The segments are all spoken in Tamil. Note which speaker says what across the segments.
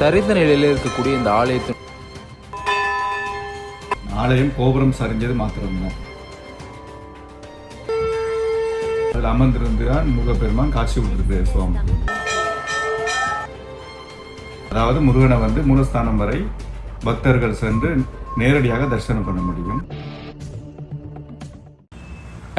Speaker 1: சரிந்த நிலையில் இருக்கக்கூடிய இந்த ஆலயத்தின்
Speaker 2: ஆலயம் கோபுரம் சரிஞ்சது மாத்திரம்தான். அதில் அமர்ந்திருந்து தான் முருகப்பெருமான் காட்சி கொடுத்துருக்கு சுவாமி அதாவது முருகனை வந்து மூலஸ்தானம் வரை பக்தர்கள் சென்று நேரடியாக தரிசனம் பண்ண முடியும்.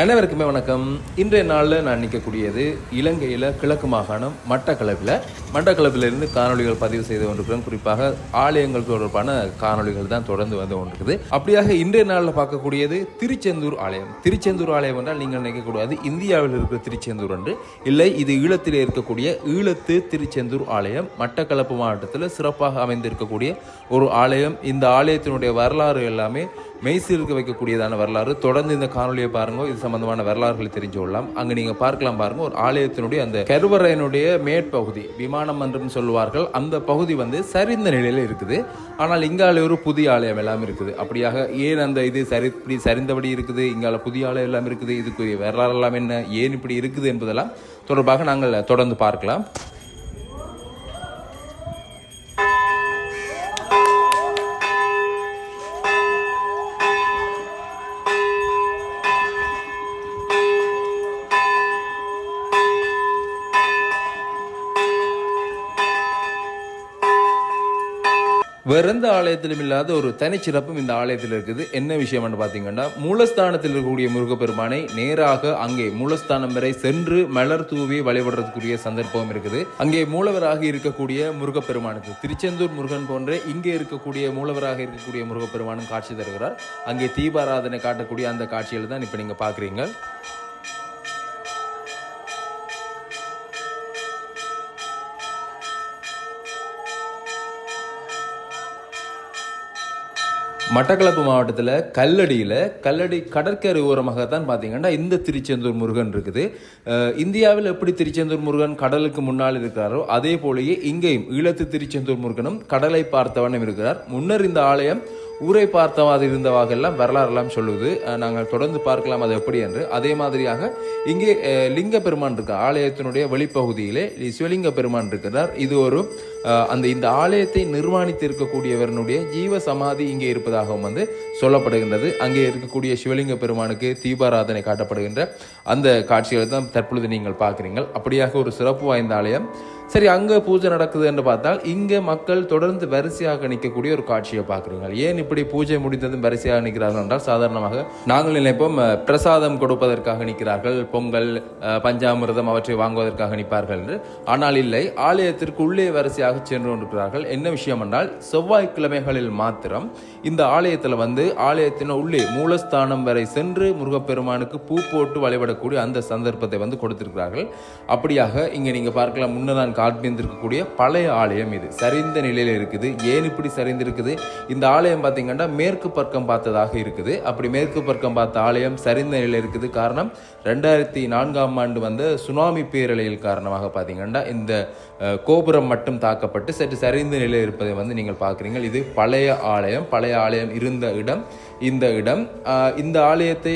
Speaker 1: அனைவருக்குமே வணக்கம். இன்றைய நாளில் நான் நிற்கக்கூடியது இலங்கையில் கிழக்கு மாகாணம் மட்டக்களப்பில். மட்டக்களப்பிலிருந்து காணொளிகள் பதிவு செய்து கொண்டிருக்கிறோம். குறிப்பாக ஆலயங்கள் தொடர்பான காணொளிகள் தான் தொடர்ந்து வந்து கொண்டிருக்குது. அப்படியாக இன்றைய நாளில் பார்க்கக்கூடியது திருச்செந்தூர் ஆலயம். திருச்செந்தூர் ஆலயம் என்றால் நீங்கள் நினைக்கக்கூடாது இந்தியாவில் இருக்கிற திருச்செந்தூர் என்று இல்லை இது ஈழத்தில் இருக்கக்கூடிய ஈழத்து திருச்செந்தூர் ஆலயம். மட்டக்களப்பு மாவட்டத்தில் சிறப்பாக அமைந்திருக்கக்கூடிய ஒரு ஆலயம். இந்த ஆலயத்தினுடைய வரலாறு எல்லாமே மெய்சீருக்கு வைக்கக்கூடியதான வரலாறு. தொடர்ந்து இந்த காணொலியை பாருங்கள் இது சம்பந்தமான வரலாறுகளை தெரிஞ்சு கொள்ளலாம். அங்கே நீங்கள் பார்க்கலாம் பாருங்கள் ஒரு ஆலயத்தினுடைய அந்த கருவறையினுடைய மேற்பகுதி விமானம் மன்றம் சொல்லுவார்கள். அந்த பகுதி வந்து சரிந்த நிலையில் இருக்குது. ஆனால் இங்கால ஒரு புதிய ஆலயம் எல்லாம் இருக்குது. அப்படியாக ஏன் அந்த இது சரி இப்படி சரிந்தபடி இருக்குது? இங்கால புதிய ஆலயம் எல்லாம் இருக்குது. இதுக்குரிய வரலாறு எல்லாம் என்ன? ஏன் இப்படி இருக்குது என்பதெல்லாம் தொடர்பாக நாங்கள் தொடர்ந்து பார்க்கலாம். வேற எந்த ஆலயத்திலும் இல்லாத ஒரு தனிச்சிறப்பும் இந்த ஆலயத்தில் இருக்குது. என்ன விஷயம்னு பார்த்தீங்கன்னா மூலஸ்தானத்தில் இருக்கக்கூடிய முருகப்பெருமானை நேராக அங்கே மூலஸ்தானம் வரை சென்று மலர் தூவி வழிபடுறதுக்குரிய சந்தர்ப்பம் இருக்குது. அங்கே மூலவராக இருக்கக்கூடிய முருகப்பெருமானுக்கு திருச்செந்தூர் முருகன் போன்ற இங்கே இருக்கக்கூடிய மூலவராக இருக்கக்கூடிய முருகப்பெருமானும் காட்சி தருகிறார். அங்கே தீபாராதனை காட்டக்கூடிய அந்த காட்சிகள் தான் இப்போ நீங்கள் பார்க்குறீங்க. மட்டக்களப்பு மாவட்டத்தில் கல்லடியில் கல்லடி கடற்கரை ஓரமாக தான் பார்த்தீங்கன்னா இந்த திருச்செந்தூர் முருகன் இருக்குது. இந்தியாவில் எப்படி திருச்செந்தூர் முருகன் கடலுக்கு முன்னால் இருக்கிறாரோ அதே போலயே இங்கேயும் ஈழத்து திருச்செந்தூர் முருகனும் கடலை பார்த்தவண்ணம் இருக்கிறார். முன்னர் இந்த ஆலயம் ஊரை பார்த்தவாறு இருந்தவாகெல்லாம் வரலாறுலாம் சொல்லுது. நாங்கள் தொடர்ந்து பார்க்கலாம் அது எப்படி என்று. அதே மாதிரியாக இங்கே லிங்க பெருமான் இருக்க ஆலயத்தினுடைய வெளிப்பகுதியிலே சிவலிங்க பெருமான் இருக்கிறார். இது ஒரு அந்த இந்த ஆலயத்தை நிர்மாணித்து இருக்கக்கூடியவரனுடைய ஜீவ சமாதி இங்கே இருப்பதாகவும் வந்து சொல்லப்படுகின்றது. அங்கே இருக்கக்கூடிய சிவலிங்க பெருமானுக்கு தீபாராதனை காட்டப்படுகின்ற அந்த காட்சிகளை தான் தற்பொழுது நீங்கள் பார்க்குறீங்கள் அப்படியாக ஒரு சிறப்பு வாய்ந்த ஆலயம். சரி அங்கே பூஜை நடக்குது என்று பார்த்தால் இங்கே மக்கள் தொடர்ந்து வரிசையாக நிற்கக்கூடிய ஒரு காட்சியை பார்க்குறீங்க ஏன் இப்படி பூஜை முடிந்ததும் வரிசையாக நிற்கிறார்கள் என்றால் சாதாரணமாக நாங்கள் நினைப்போம் பிரசாதம் கொடுப்பதற்காக நிற்கிறார்கள் பொங்கல் பஞ்சாமிரதம் பஞ்சாமிர்தம் அவற்றை வாங்குவதற்காக நிற்பார்கள் என்று. ஆனால் இல்லை ஆலயத்திற்கு உள்ளே வரிசையாக சென்று கொண்டிருக்கிறார்கள். என்ன விஷயம் என்றால் செவ்வாய்க்கிழமைகளில் மாத்திரம் இந்த ஆலயத்தில் வந்து ஆலயத்தின் உள்ளே மூலஸ்தானம் வரை சென்று முருகப்பெருமானுக்கு பூ போட்டு வழிபடக்கூடிய அந்த சந்தர்ப்பத்தை வந்து கொடுத்திருக்கிறார்கள். அப்படியாக இங்கே நீங்கள் பார்க்கலாம் முன்னர் நான் காட்டியிருந்திருக்கக்கூடிய பழைய ஆலயம் இது. சரிந்த நிலையில் இருக்குது. ஏன் இப்படி சரிந்திருக்குது? இந்த ஆலயம் பார்த்தீங்கன்னா மேற்கு பக்கம் பார்த்ததாக இருக்குது. அப்படி மேற்கு பக்கம் பார்த்த ஆலயம் சரிந்த நிலையில் இருக்குது. காரணம் ரெண்டாயிரத்தி நான்காம் ஆண்டு வந்த சுனாமி பேரலையில் காரணமாக பார்த்தீங்கன்னா இந்த கோபுரம் மட்டும் தாக்க தாக்கப்பட்டு சற்று சரிந்த நிலையில் இருப்பதை வந்து நீங்கள் பார்க்குறீங்க இது பழைய ஆலயம் பழைய ஆலயம் இருந்த இடம் இந்த இடம். இந்த ஆலயத்தை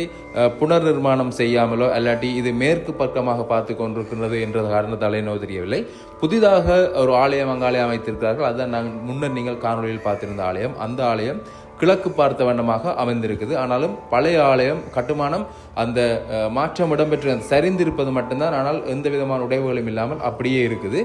Speaker 1: புனர் நிர்மாணம் செய்யாமலோ அல்லாட்டி இது மேற்கு பக்கமாக பார்த்து கொண்டிருக்கின்றது என்ற காரணத்தாலே நோ தெரியவில்லை. புதிதாக ஒரு ஆலயம் அங்காலே அமைத்திருக்கிறார்கள். அதுதான் நாங்கள் முன்னர் நீங்கள் காணொலியில் பார்த்திருந்த ஆலயம். அந்த ஆலயம் கிழக்கு பார்த்த வண்ணமாக அமைந்திருக்குது. ஆனாலும் பழைய ஆலயம் கட்டுமானம் அந்த மாற்றம் இடம்பெற்று சரிந்திருப்பது மட்டும்தான். ஆனால் எந்த விதமான உடைவுகளும் இல்லாமல் அப்படியே இருக்குது.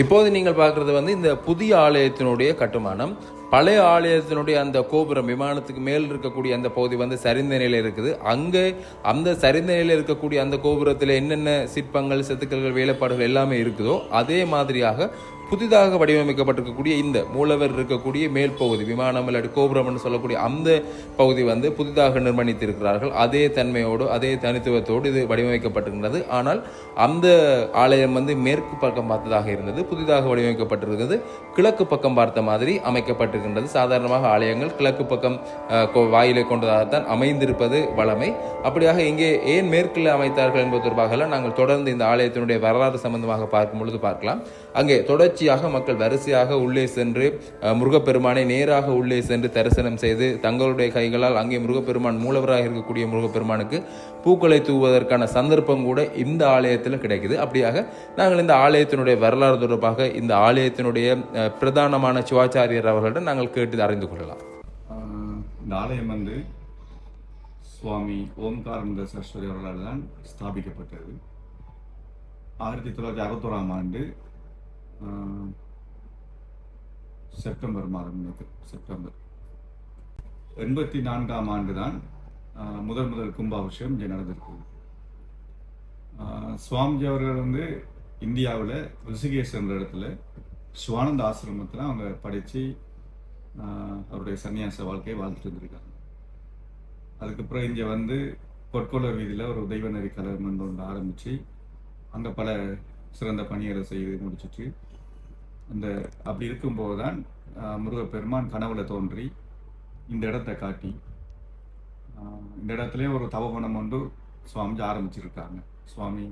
Speaker 1: இப்போது நீங்கள் பார்க்குறது வந்து இந்த புதிய ஆலயத்தினுடைய கட்டுமானம். பழைய ஆலயத்தினுடைய அந்த கோபுரம் விமானத்துக்கு மேல் இருக்கக்கூடிய அந்த பகுதி வந்து சரிந்த நிலையில் இருக்குது. அங்கே அந்த சரிந்த நிலையில் இருக்கக்கூடிய அந்த கோபுரத்தில் என்னென்ன சிற்பங்கள் செதுக்கல்கள் வேலைப்பாடுகள் எல்லாமே இருக்குதோ அதே மாதிரியாக புதிதாக வடிவமைக்கப்பட்டிருக்கக்கூடிய இந்த மூலவர் இருக்கக்கூடிய மேல் பகுதி விமானம் இல்லாட்டி கோபுரம்னு சொல்லக்கூடிய அந்த பகுதி வந்து புதிதாக நிர்மாணித்திருக்கிறார்கள். அதே தன்மையோடு அதே தனித்துவத்தோடு இது வடிவமைக்கப்பட்டிருக்கிறது. ஆனால் அந்த ஆலயம் வந்து மேற்கு பக்கம் பார்த்ததாக இருந்தது புதிதாக வடிவமைக்கப்பட்டிருக்கிறது. கிழக்கு பக்கம் பார்த்த மாதிரி அமைக்கப்பட்டிருக்கின்றது. சாதாரணமாக ஆலயங்கள் கிழக்கு பக்கம் கோ- வாயிலை கொண்டதாகத்தான் அமைந்திருப்பது வளமை அப்படியாக இங்கே ஏன் மேற்கில் அமைத்தார்கள் என்பது தொடர்பாக நாங்கள் தொடர்ந்து இந்த ஆலயத்தினுடைய வரலாறு சம்பந்தமாக பார்க்கும் பொழுது பார்க்கலாம். அங்கே தொடர்ச்சி தொடர்ச்சியாக மக்கள் வரிசையாக உள்ளே சென்று முருகப்பெருமானை நேராக உள்ளே சென்று தரிசனம் செய்து தங்களுடைய கைகளால் அங்கே முருகப்பெருமான் மூலவராக இருக்கக்கூடிய முருகப்பெருமானுக்கு பூக்களை தூவதற்கான சந்தர்ப்பம் கூட இந்த ஆலயத்தில் கிடைக்குது. அப்படியாக நாங்கள் இந்த ஆலயத்தினுடைய வரலாறு தொடர்பாக இந்த ஆலயத்தினுடைய பிரதானமான சிவாச்சாரியர் அவர்களிடம் நாங்கள் கேட்டு அறிந்து கொள்ளலாம்.
Speaker 2: இந்த ஆலயம் வந்து சுவாமி ஓம்காரந்த சரஸ்வதி அவர்களால் தான் ஸ்தாபிக்கப்பட்டது. ஆயிரத்தி தொள்ளாயிரத்தி அறுபத்தோராம் ஆண்டு செப்டம்பர் மாதம் செப்டம்பர். எண்பத்தி நான்காம் ஆண்டு தான் முதல் முதல் கும்பாபிஷேகம் இங்கே நடந்திருக்கு சுவாமிஜி அவர்கள் வந்து இந்தியாவில் ரிஷிகேஷ் என்ற இடத்துல சிவானந்த ஆசிரமத்தில் அவங்க படித்து அவருடைய சன்னியாச வாழ்க்கையை வாழ்ந்துட்டு இருந்திருக்காங்க அதுக்கப்புறம் இங்கே வந்து பொற்கொள்ள வீதியில் ஒரு தெய்வநெறி கலகம் ஒன்று ஆரம்பித்து அங்கே பல சிறந்த பணிகளை செய்து முடிச்சுட்டு அந்த அப்படி இருக்கும்போது தான் முருகப்பெருமான் கனவுல தோன்றி இந்த இடத்தை காட்டி இந்த இடத்துலயே ஒரு தபவனம் ஒன்று சுவாமிஜி ஆரம்பிச்சிருக்காங்க. சுவாமி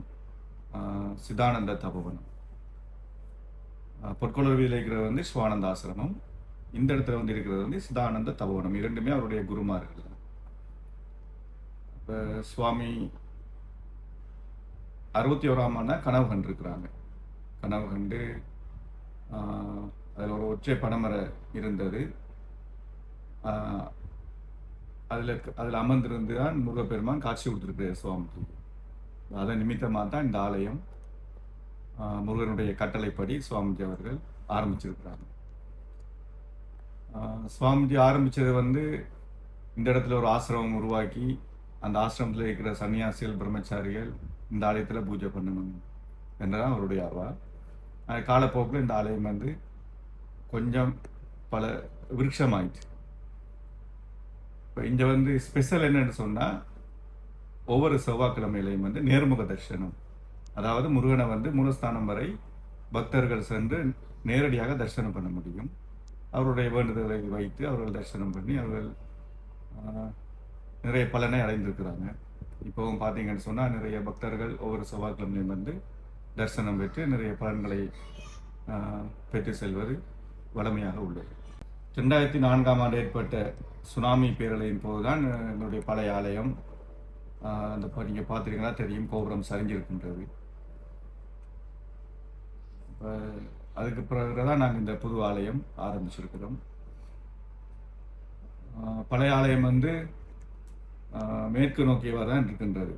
Speaker 2: சிதானந்த தபவனம் ஆஹ், இருக்கிறது வந்து சிவானந்த ஆசிரமம் இந்த இடத்துல வந்து இருக்கிறது வந்து சிதானந்த தபவனம் இரண்டுமே அவருடைய குருமார்கள். இப்போ சுவாமி அறுபத்தி ஓராம் ஆனால் கனவு கண்டிருக்கிறாங்க. கனவு கண்டு அதில் ஒரு ஒற்றை பனைமர இருந்தது. அதில் அதில் அமர்ந்திருந்து தான் முருகப்பெருமான் காட்சி கொடுத்துருக்கிறார் சுவாமிக்கு. அதன் நிமித்தமாக தான் இந்த ஆலயம் முருகனுடைய கட்டளைப்படி சுவாமிஜி அவர்கள் ஆரம்பிச்சிருக்கிறாங்க சுவாமிஜி ஆரம்பிச்சது வந்து இந்த இடத்துல ஒரு ஆசிரமம் உருவாக்கி அந்த ஆசிரமத்தில் இருக்கிற சன்னியாசிகள் பிரம்மச்சாரிகள் இந்த ஆலயத்தில் பூஜை பண்ணணும் என்றதான் அவருடைய ஆவா காலப்போக்கில் இந்த ஆலயம் வந்து கொஞ்சம் பல விருட்சமாயிடுச்சு. இப்போ இங்கே வந்து ஸ்பெஷல் என்னன்னு சொன்னால் ஒவ்வொரு செவ்வாய்க்கிழமையிலையும் வந்து நேர்முக தரிசனம். அதாவது முருகனை வந்து மூலஸ்தானம் வரை பக்தர்கள் சென்று நேரடியாக தரிசனம் பண்ண முடியும். அவருடைய வேண்டுதலை வைத்து அவர்கள் தரிசனம் பண்ணி அவர்கள் நிறைய பலனை அடைந்திருக்கிறாங்க. இப்போவும் பார்த்தீங்கன்னு சொன்னால் நிறைய பக்தர்கள் ஒவ்வொரு செவ்வாய்க்கிழமையும் வந்து தரிசனம் பெற்று நிறைய பலன்களை பெற்று செல்வது வளமையாக உள்ளது. ரெண்டாயிரத்தி நான்காம் ஆண்டு ஏற்பட்ட சுனாமி பேரலையின் போதுதான் என்னுடைய எங்களுடைய பழைய ஆலயம் அந்த நீங்கள் பார்த்துருக்கீங்களா தெரியும் கோபுரம் சரிஞ்சிருக்கின்றது. இப்போ அதுக்கு பிறகு தான் நாங்கள் இந்த புது ஆலயம் ஆரம்பிச்சிருக்கிறோம். பழைய ஆலயம் வந்து மேற்கு நோக்கியவாக தான் இருக்கின்றது.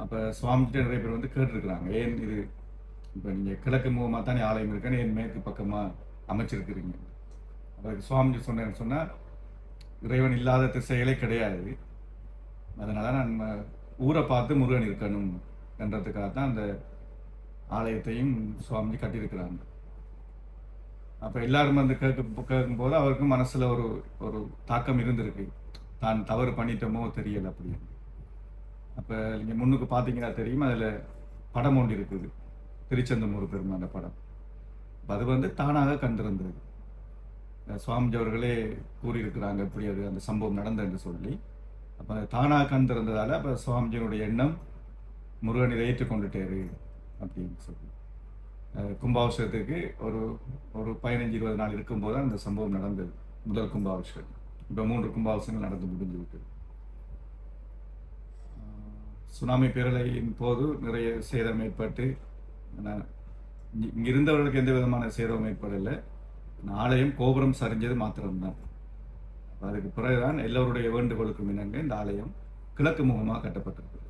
Speaker 2: அப்போ சுவாமிகிட்ட நிறைய பேர் வந்து கேட்டுருக்குறாங்க. ஏன் இது? இப்போ நீங்கள் கிழக்கு முகமாக தானே ஆலயம் இருக்குன்னு ஏன் மேற்கு பக்கமாக அமைச்சிருக்கிறீங்க? அதுக்கு சுவாமிஜி சொன்னேன்னு சொன்னால் இறைவன் இல்லாத திசைகளே கிடையாது. அதனால் நான் ஊரை பார்த்து முருகன் இருக்கணும். என்றதுக்காக தான் அந்த ஆலயத்தையும் சுவாமிஜி கட்டியிருக்கிறாங்க. அப்போ எல்லாரும் வந்து கேட்க கேட்கும்போது அவருக்கு மனசில் ஒரு ஒரு தாக்கம் இருந்திருக்கு. தான் தவறு பண்ணிட்டோமோ தெரியல அப்படின்னு. அப்போ நீங்கள் முன்னுக்கு பார்த்தீங்கன்னா தெரியும் அதில் படம் ஒன்று இருக்குது. திருச்செந்தமூர் முருகப்பெருமான் அந்த படம் அது வந்து தானாக கண்டிருந்தது. சுவாமிஜி அவர்களே கூறியிருக்கிறாங்க இப்படி அது அந்த சம்பவம் நடந்ததுன்னு சொல்லி. அப்போ தானாக கண்டிருந்ததால் அப்போ சுவாமிஜியினுடைய எண்ணம் முருகன் இதை ஏற்றுக்கொண்டுட்டாரு அப்படின்னு சொல்லி. கும்பாபிஷேகத்துக்கு ஒரு ஒரு பதினஞ்சு இருபது நாள் இருக்கும்போது தான் அந்த சம்பவம் நடந்தது முதல் கும்பாபிஷேகம். இப்போ மூன்று கும்பாபிஷேகங்கள் நடந்து முடிஞ்சு விட்டது சுனாமி பேரலையின் போது நிறைய சேதம் ஏற்பட்டு ஆனா, இருந்தவர்களுக்கு எந்த விதமான சேதமும் ஏற்படலை. ஆலயம் கோபுரம் சரிஞ்சது மாத்திரம்தான். அதுக்கு பிறகுதான் எல்லோருடைய வேண்டுகோளுக்கும் இணங்க இந்த ஆலயம் கிழக்கு முகமாக கட்டப்பட்டிருக்கு.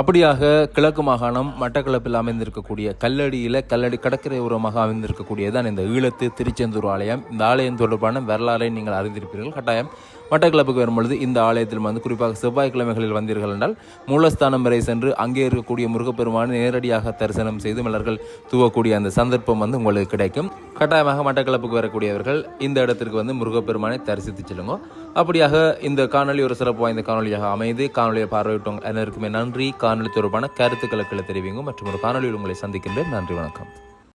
Speaker 1: அப்படியாக கிழக்கு மாகாணம் மட்டக்களப்பில் அமைந்திருக்கக்கூடிய கல்லடியில் கல்லடி கடற்கரை உரமாக அமைந்திருக்கக்கூடியதான் இந்த ஈழத்து திருச்செந்தூர் ஆலயம். இந்த ஆலயம் தொடர்பான வரலாறை நீங்கள் அறிந்திருப்பீர்கள். கட்டாயம் மட்டக்களப்புக்கு வரும்பொழுது இந்த ஆலயத்தில் வந்து குறிப்பாக செவ்வாய்க்கிழமைகளில் வந்தீர்கள் என்றால் மூலஸ்தானம் வரை சென்று அங்கே இருக்கக்கூடிய முருகப்பெருமானை நேரடியாக தரிசனம் செய்து மலர்கள் தூவக்கூடிய அந்த சந்தர்ப்பம் வந்து உங்களுக்கு கிடைக்கும். கட்டாயமாக மட்டக்களப்புக்கு வரக்கூடியவர்கள் இந்த இடத்திற்கு வந்து முருகப்பெருமானை தரிசித்து செல்லுங்க. அப்படியாக இந்த காணொளி ஒரு சிறப்பு வாய்ந்த காணொளியாக அமைந்து காணொலியை பார்வையிட்டவங்க அனைவருக்குமே நன்றி. காணொளி தொடர்பான கருத்துக்களை தெரிவிங்க மற்றும் ஒரு காணொலியில் உங்களை சந்திக்கின்றேன். நன்றி வணக்கம்.